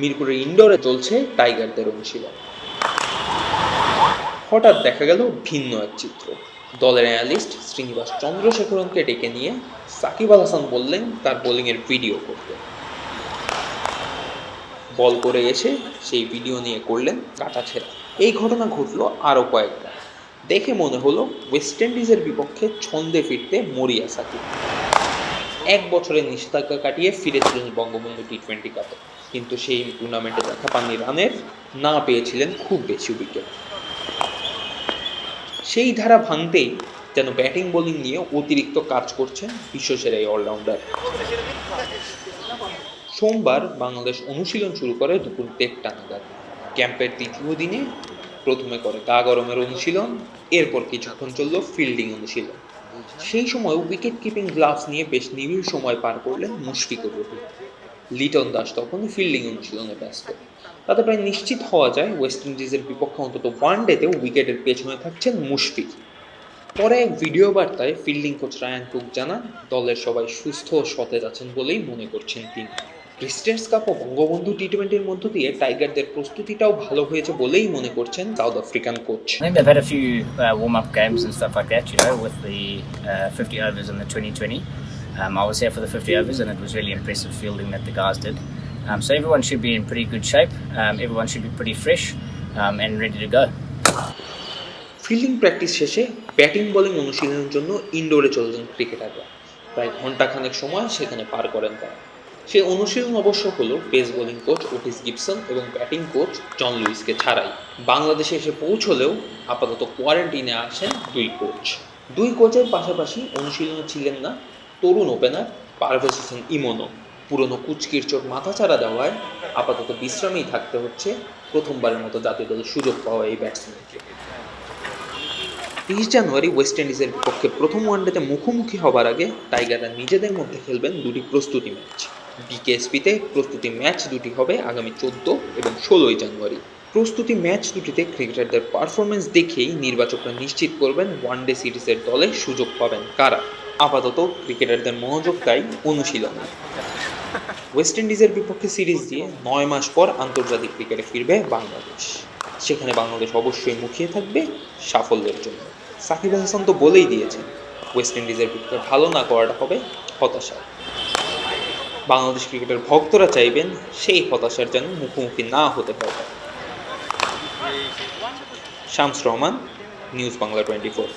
মিরপুরের ইনডোরে চলছে টাইগারদের অনুশীলন। হঠাৎ দেখা গেল ভিন্ন এক চিত্র। দলের অ্যানালিস্ট শ্রীনিবাস চন্দ্রশেখরনকে ডেকে নিয়ে সাকিব আল হাসান বললেন, তার বোলিংয়ের ভিডিও করতে। বল করে এসে সেই ভিডিও নিয়ে করলেন কাটাছেড়া এই ঘটনা ঘটল আরও কয়েকবার। দেখে মনে হলো ওয়েস্ট ইন্ডিজের বিপক্ষে ছন্দে ফিরতে মরিয়া সাকিব। এক বছরের নিষেধাজ্ঞা কাটিয়ে ফিরেছিলেন বঙ্গবন্ধু টি টোয়েন্টি কাপে। কিন্তু সেই টুর্নামেন্টে দেখা পাননি রানের না পেয়েছিলেন খুব বেশি উইকেট সেই ধারা ভাঙতেই যেন ব্যাটিং বোলিং নিয়ে অতিরিক্ত কাজ করছেন বিশ্বসেরা এই অলরাউন্ডার সোমবার বাংলাদেশ অনুশীলন শুরু করে দুপুর দেড়টা নাগাদ। ক্যাম্পের দ্বিতীয় দিনে প্রথমে করে গা গরমের অনুশীলন, এরপর কিছুক্ষণ চলল ফিল্ডিং অনুশীলন। সেই সময় উইকেট কিপিং গ্লাভস নিয়ে বেশ নিবিড় সময় পার করলেন মুশফিকুর রহিম লিটন দাস তখন ফিল্ডিং অনুশীলনে ব্যস্ত। তাতে প্রায় নিশ্চিত হওয়া যায় ওয়েস্ট ইন্ডিজের বিপক্ষে অন্তত ওয়ান ডেতে উইকেটের পেছনে থাকছেন মুশফিক। পরে এক ভিডিও বার্তায় ফিল্ডিং কোচ রায়ান কুক জানান, দলের সবাই সুস্থ ও সতেজ আছেন বলেই মনে করছেন তিনি। প্রেসিডেন্টস কাপ ও বঙ্গবন্ধু টি টোয়েন্টির মধ্য দিয়ে টাইগারদের প্রস্তুতিটাও ভালো হয়েছে বলেই মনে করছেন South African coach I think they've had a few uh, warm up games and stuff like that, you know, with the uh, 50 overs in the 2020. Um, I was here for the 50 overs and it was really impressive fielding that the guys did. Um, so everyone should be in pretty good shape. Um, everyone should be pretty fresh um, and ready to go. Fielding practice শেষে batting bowling অনুশীলনের জন্য ইনডোরে চলে যান ক্রিকেটাররা প্রায় ঘন্টাখানেক সময় সেখানে পার করেন তারা সেই অনুশীলন অবশ্য হলো pace bowling coach Otis Gibson এবং ব্যাটিং কোচ জন লুইসকে ছাড়াই। বাংলাদেশে এসে পৌঁছলেও আপাতত কোয়ারেন্টিনে আসেন দুই কোচ। দুই কোচের পাশাপাশি অনুশীলনে ছিলেন না তরুণ ওপেনার পারভেজ হোসেন ইমনও পুরনো কুচকির চোট মাথাচাড়া দেওয়ায় আপাতত বিশ্রামেই থাকতে হচ্ছে প্রথমবারের মতো জাতীয় দলে সুযোগ পাওয়া এই ব্যাটসম্যানকে। তেইশ জানুয়ারি ওয়েস্ট ইন্ডিজের বিপক্ষে প্রথম ওয়ানডেতে মুখোমুখি হবার আগে টাইগাররা নিজেদের মধ্যে খেলবেন দুটি প্রস্তুতি ম্যাচ। বিকেএসপিতে প্রস্তুতি ম্যাচ দুটি হবে আগামী চোদ্দ এবং ষোলোই জানুয়ারি। প্রস্তুতি ম্যাচ দুটিতে ক্রিকেটারদের পারফরমেন্স দেখেই নির্বাচকরা নিশ্চিত করবেন ওয়ানডে সিরিজের দলে সুযোগ পাবেন কারা। আপাতত ক্রিকেটারদের মনোযোগ তাই অনুশীলনে। ওয়েস্ট ইন্ডিজের বিপক্ষে সিরিজ দিয়ে নয় মাস পর আন্তর্জাতিক ক্রিকেটে ফিরবে বাংলাদেশ। সেখানে বাংলাদেশ অবশ্যই মুখিয়ে থাকবে সাফল্যের জন্য। সাকিব হাসান তো বলেই দিয়েছেন, ওয়েস্ট ইন্ডিজের বিপক্ষে ভালো না করাটা হবে হতাশা। বাংলাদেশ ক্রিকেটের ভক্তরা চাইবেন সেই হতাশার যেন মুখোমুখি না হতে পারে। Shams Rahman, news Bangla twenty four.